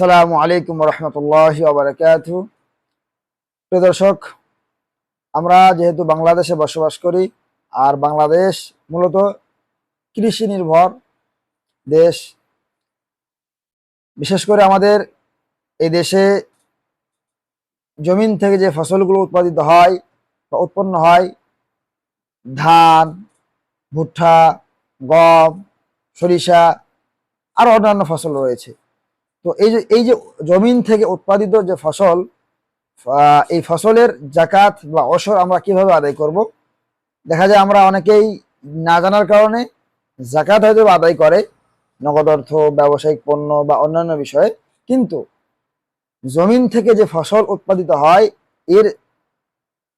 আসসালামু আলাইকুম রহমতুল্লাহ আবরকাত প্রিয় দর্শক, আমরা যেহেতু বাংলাদেশে বসবাস করি, আর বাংলাদেশ মূলত কৃষি নির্ভর দেশ, বিশেষ করে আমাদের এই দেশে জমিন থেকে যে ফসলগুলো উৎপাদিত হয় বা উৎপন্ন হয়, ধান, ভুট্টা, গম, সরিষা, আর অন্যান্য ফসল রয়েছে। তো এই যে এই যে জমিন থেকে উৎপাদিত যে ফসল এই ফসলের জাকাত বা অসর আমরা কীভাবে আদায় করব? দেখা যায় আমরা অনেকেই না জানার কারণে জাকাত হয়তো আদায় করে, নগদ অর্থ, ব্যবসায়িক পণ্য বা অন্যান্য বিষয়ে। কিন্তু জমিন থেকে যে ফসল উৎপাদিত হয়, এর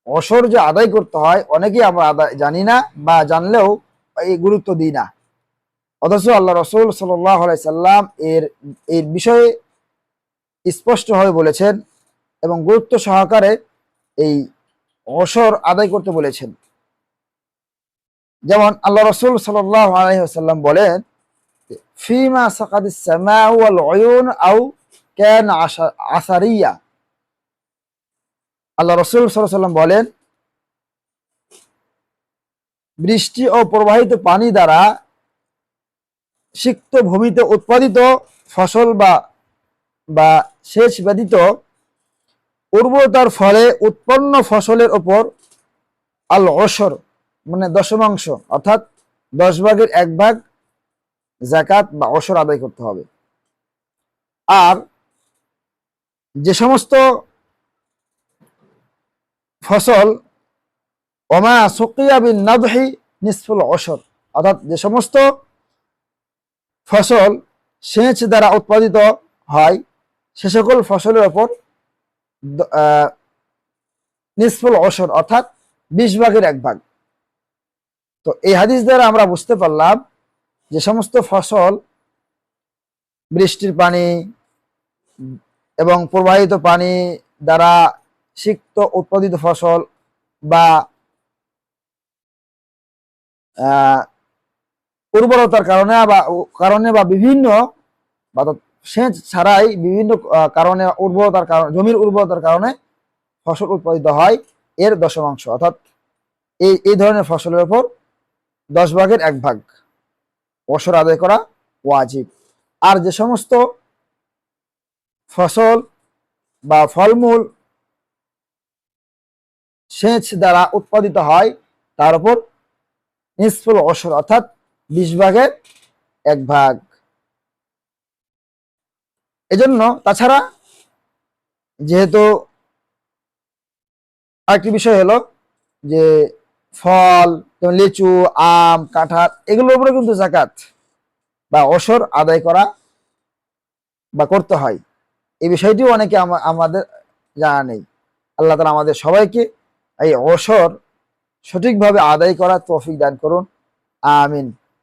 অসর যে আদায় করতে হয়, অনেকেই আমরা আদায় জানি না বা জানলেও এই গুরুত্ব দিই না। অথচ আল্লাহ রসুল সাল্লাম এর এর বিষয়ে স্পষ্টভাবে বলেছেন এবং গুরুত্ব সহকারে এই অসর আদায় করতে বলেছেন। যেমন আল্লাহ রসুল সাল্লাম বলেন উয়ুন ক্যান আসারিয়া। আল্লাহ রসুল সাল্লাম বলেন, বৃষ্টি ও প্রবাহিত পানি দ্বারা সিক্ত ভূমিতে উৎপাদিত ফসল বা বা সেচ ব্যতীত উর্বরতার ফলে উৎপন্ন ফসলের ওপর আল অসর মানে দশমাংশ, অর্থাৎ দশ ভাগের এক ভাগ জাকাত বা অসর আদায় করতে হবে। আর যে সমস্ত ফসল, ওমা সুকিয়া বিন নাদহি, নিসফুল অসর, অর্থাৎ যে সমস্ত ফসল সেচ দ্বারা উৎপাদিত হয়। সে সকল ফসলের ওপর নিষ্ফল অসর অর্থাৎ বিশ ভাগের এক ভাগ। তো এই হাদিস দ্বারা আমরা বুঝতে পারলাম যে সমস্ত ফসল বৃষ্টির পানি এবং প্রবাহিত পানি দ্বারা সিক্ত উৎপাদিত ফসল বা উর্বরতার কারণে বা কারণে বা বিভিন্ন বা সেচ ছাড়াই বিভিন্ন কারণে উর্বরতার কারণে, জমির উর্বরতার কারণে ফসল উৎপাদিত হয় এর দশমাংশ। অর্থাৎ এই এই ধরনের ফসলের উপর দশ ভাগের এক ভাগ অসর আদায় করা ওয়াজিব। আর যে সমস্ত ফসল বা ফলমূল সেচ দ্বারা উৎপাদিত হয়, তার উপর নিসফুল অসর, অর্থাৎ বিশ ভাগের এক ভাগ। এজন্য তাছাড়া যেহেতু আরেকটি বিষয় হলো যে ফল, যেমন লিচু, আম, কাঁঠাল, এগুলোর উপরে কিন্তু জাকাত বা অসর আদায় করা বা করতে হয়। এই বিষয়টিও অনেকে আমা- আমাদের জানা নেই। আল্লাহ তালা আমাদের সবাইকে এই অসর সঠিকভাবে আদায় করার তৌফিক দান করুন। আমিন।